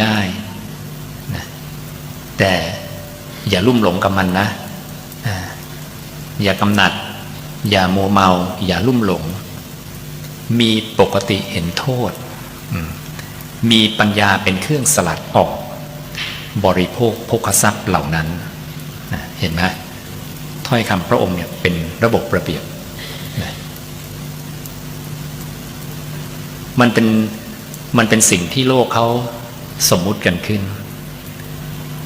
ได้นะแต่อย่าลุ่มหลงกับมันนะอย่ากำหนัด อย่าโมเมา อย่าลุ่มหลง มีปกติเห็นโทษ มีปัญญาเป็นเครื่องสลัดออก บริโภคภคทรัพย์เหล่านั้นเห็นไหมถ้อยคำพระองค์เนี่ยเป็นระบบระเบียบมันเป็นมันเป็นสิ่งที่โลกเขา สมมุติกันขึ้น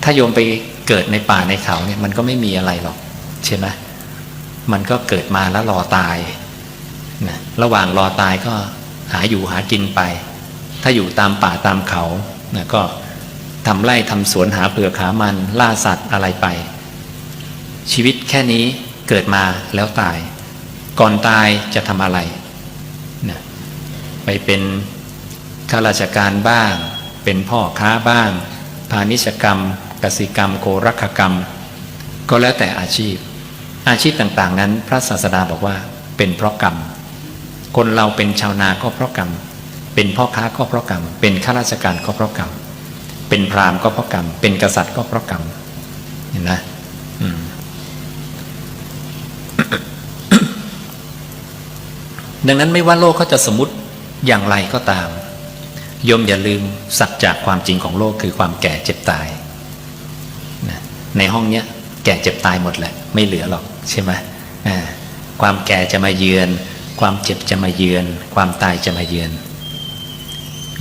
ถ้าโยมไปเกิดในป่าในเขาเนี่ยมันก็ไม่มีอะไรหรอก ใช่ไหมมันก็เกิดมาแล้วรอตายนะระหว่างรอตายก็หาอยู่หากินไป ถ้าอยู่ตามป่าตามเขานะก็ทำไร่ทำสวนหาเปลือกหามันล่าสัตว์อะไรไป ชีวิตแค่นี้เกิดมาแล้วตาย ก่อนตายจะทำอะไรนะไปเป็นข้าราชการบ้าง เป็นพ่อค้าบ้าง พาณิชยกรรม กสิกรรม โครักกรรม ก็แล้วแต่อาชีพ อาชีพต่างๆ นั้น พระศาสดาบอกว่า เป็นเพราะกรรม คนเราเป็นชาวนาก็เพราะกรรม เป็นพ่อค้าก็เพราะกรรม เป็นข้าราชการก็เพราะกรรม เป็นพราหมณ์ก็เพราะกรรม เป็นกษัตริย์ก็เพราะกรรม เห็นไหมดังนั้นไม่ว่าโลกเขาจะสมมติอย่างไรก็ตาม ยมอย่าลืมสัจจะความจริงของโลกคือความแก่เจ็บตายนะในห้องเนี้ยแก่เจ็บตายหมดแหละไม่เหลือหรอกใช่ไหมความแก่จะมาเยือน ความเจ็บจะมาเยือน ความตายจะมาเยือน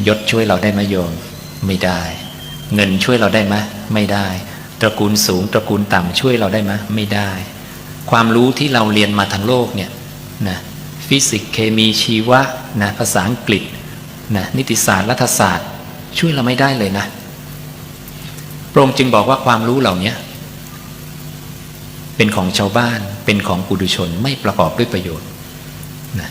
ยศช่วยเราได้ไหมโยมไม่ได้ เงินช่วยเราได้ไหมไม่ได้ ตระกูลสูงตระกูลต่ำช่วยเราได้ไหมไม่ได้ ความรู้ที่เราเรียนมาทางโลกเนี่ยนะฟิสิกส์เคมีชีวะนะภาษาอังกฤษ นะนิติศาสตร์รัฐศาสตร์ ช่วยเราไม่ได้เลยนะพระองค์จึงบอกว่าความรู้เหล่านี้เป็นของชาวบ้านเป็นของปุถุชนไม่ประกอบด้วยประโยชน์นะ